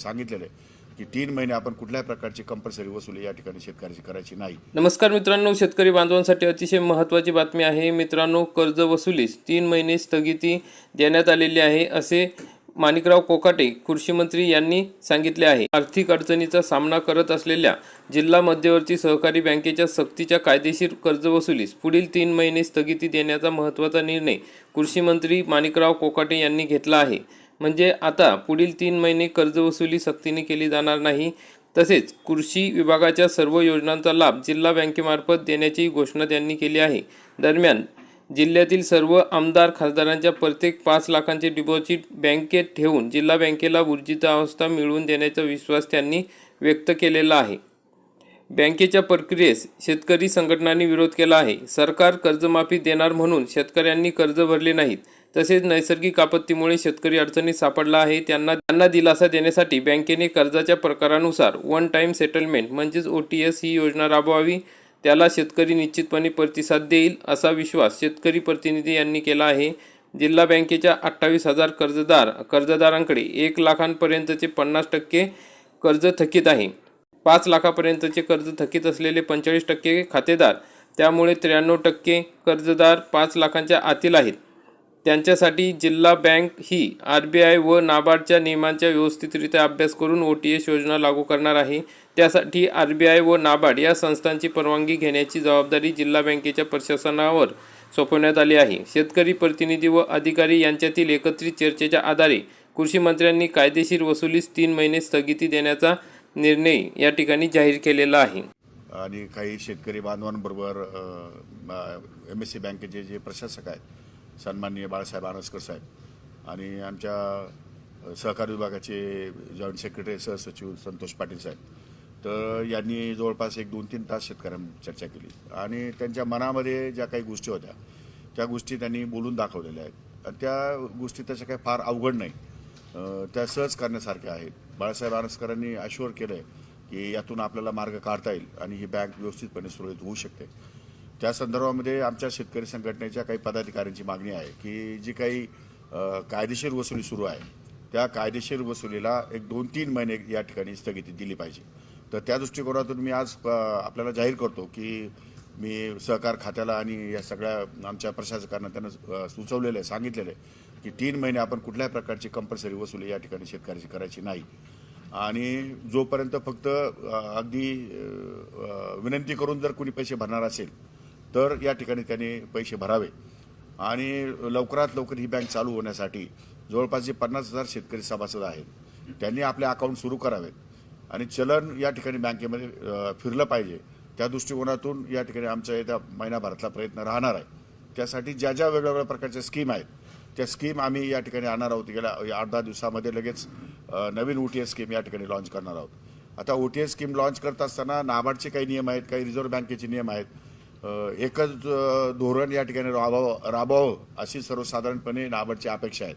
सांगितलेलं आहे की तीन महिने आपण कुठल्याही प्रकारची कंपल्सरी वसुली या ठिकाणी शेतकऱ्याची करायची नाही. नमस्कार मित्रांनो शेतकरी बांधवांसाठी अतिशय महत्त्वाची बातमी आहे. मित्रांनो कर्ज वसुलीस तीन महिने स्थगिती देण्यात आलेली आहे असे माणिकराव कोकाटे कृषी मंत्री यांनी सांगितले आहे. आर्थिक अडचणीचा सामना करत असलेल्या जिल्हा मध्यवर्ती सहकारी बँकेच्या सक्तीच्या कायदेशीर कर्ज वसुलीस पुढील तीन महिने स्थगिती देण्याचा महत्त्वाचा निर्णय कृषी मंत्री माणिकराव कोकाटे यांनी घेतला आहे. म्हणजे आता पुढील तीन महिने कर्ज वसुली सक्तीने केली जाणार नाही. तसेच कृषी विभागाच्या सर्व योजनांचा लाभ जिल्हा बँकेमार्फत देण्याची घोषणा त्यांनी केली आहे. दरम्यान जिल्ह्यातील सर्व आमदार खासदारांच्या प्रत्येक पाच लाखांचे डिपॉझिट बँकेत ठेवून जिल्हा बँकेला ऊर्जितावस्था मिळवून देण्याचा विश्वास त्यांनी व्यक्त केलेला आहे. बँकेच्या प्रक्रियेस शेतकरी संघटनांनी विरोध केला आहे. सरकार कर्जमाफी देणार म्हणून शेतकऱ्यांनी कर्ज भरले नाहीत. तसेच नैसर्गिक आपत्तीमुळे शेतकरी अडचणीत सापडला आहे. त्यांना त्यांना दिलासा देण्यासाठी बँकेने कर्जाच्या प्रकारानुसार वन टाईम सेटलमेंट म्हणजेच ओ टी एस ही योजना राबवावी. त्याला शेतकरी निश्चितपणे प्रतिसाद देईल असा विश्वास शेतकरी प्रतिनिधी यांनी केला आहे. जिल्हा बँकेच्या अठ्ठावीस हजार कर्जदार कर्जदारांकडे एक लाखांपर्यंतचे पन्नास टक्के कर्ज थकीत आहे. पाच लाखापर्यंतचे कर्ज थकीत असलेले पंचेचाळीस टक्के खातेदार त्यामुळे त्र्याण्णव टक्के कर्जदार पाच लाखांच्या आतील आहेत. त्यांच्यासाठी जिल्हा बँक ही आर बी आय व नाबार्डच्या नियमांचा व्यवस्थितरित्या अभ्यास करून ओ टी एस योजना लागू करणार आहे. त्यासाठी आर बी आय व नाबार्ड या संस्थांची परवानगी घेण्याची जबाबदारी जिल्हा बँकेच्या प्रशासनावर सोपवण्यात आली आहे. शेतकरी प्रतिनिधी व अधिकारी यांच्यातील एकत्रित चर्चेच्या आधारे कृषी मंत्र्यांनी कायदेशीर वसुलीस तीन महिने स्थगिती देण्याचा निर्णय या ठिकाणी जाहीर केलेला आहे. आणि काही शेतकरी बांधवांबरोबर एम एस सी बँकेचे जे प्रशासक आहेत सन्माननीय बाळासाहेब आनसकर साहेब आणि आमच्या सहकार विभागाचे जॉईंट सेक्रेटरी सहसचिव संतोष पाटील साहेब. तर यांनी जवळपास एक दोन तीन तास शेतकऱ्यांना चर्चा केली. आणि त्यांच्या मनामध्ये ज्या काही गोष्टी होत्या त्या गोष्टी त्यांनी बोलून दाखवलेल्या आहेत. आणि त्या गोष्टी तशा काही फार अवघड नाही. त्या सहज करण्यासारख्या आहेत. बाळासाहेब आनसकरांनी आश्वर केलं आहे की यातून आपल्याला मार्ग काढता येईल आणि ही बँक व्यवस्थितपणे सुरळीत होऊ शकते. त्या संदर्भामध्ये आमच्या शेतकरी संघटनेच्या काही पदाधिकाऱ्यांची मागणी आहे की जी काही कायदेशीर वसुली सुरू आहे त्या कायदेशीर वसुलीला एक दोन तीन महिने या ठिकाणी स्थगिती दिली पाहिजे. तर त्या दृष्टिकोनातून मी आज आपल्याला जाहीर करतो की मी सहकार खात्याला आणि या सगळ्या आमच्या प्रशासकांना त्यांना सुचवलेलं आहे सांगितलेलं आहे की तीन महिने आपण कुठल्याही प्रकारची कंपल्सरी वसुली या ठिकाणी शेतकऱ्याची करायची नाही. आणि जोपर्यंत फक्त अगदी विनंती करून जर कोणी पैसे भरणार असेल तर या ठिकाणी त्यांनी पैसे भरावे. आणि लवकरात लवकर ही बँक चालू होण्यासाठी जवळपास जे पन्नास हजार शेतकरी सभासद आहेत त्यांनी आपले अकाउंट सुरू करावेत. आणि चलन या ठिकाणी बँकेमध्ये फिरलं पाहिजे. त्या दृष्टिकोनातून या ठिकाणी आमचा येत्या महिनाभरातला प्रयत्न राहणार आहे. त्यासाठी ज्या ज्या वेगवेगळ्या प्रकारच्या स्कीम आहेत त्या स्कीम आम्ही या ठिकाणी आणणार आहोत. गेल्या या आठ दहा दिवसामध्ये लगेच नवीन ओ टी एस स्कीम या ठिकाणी लॉन्च करणार आहोत. आता O T S scheme launch करत असताना नाबार्डचे काही नियम आहेत काही रिझर्व्ह बँकेचे नियम आहेत. एकच धोरण या ठिकाणी राबवावं राबावं अशी सर्वसाधारणपणे नाबार्डची अपेक्षा आहेत.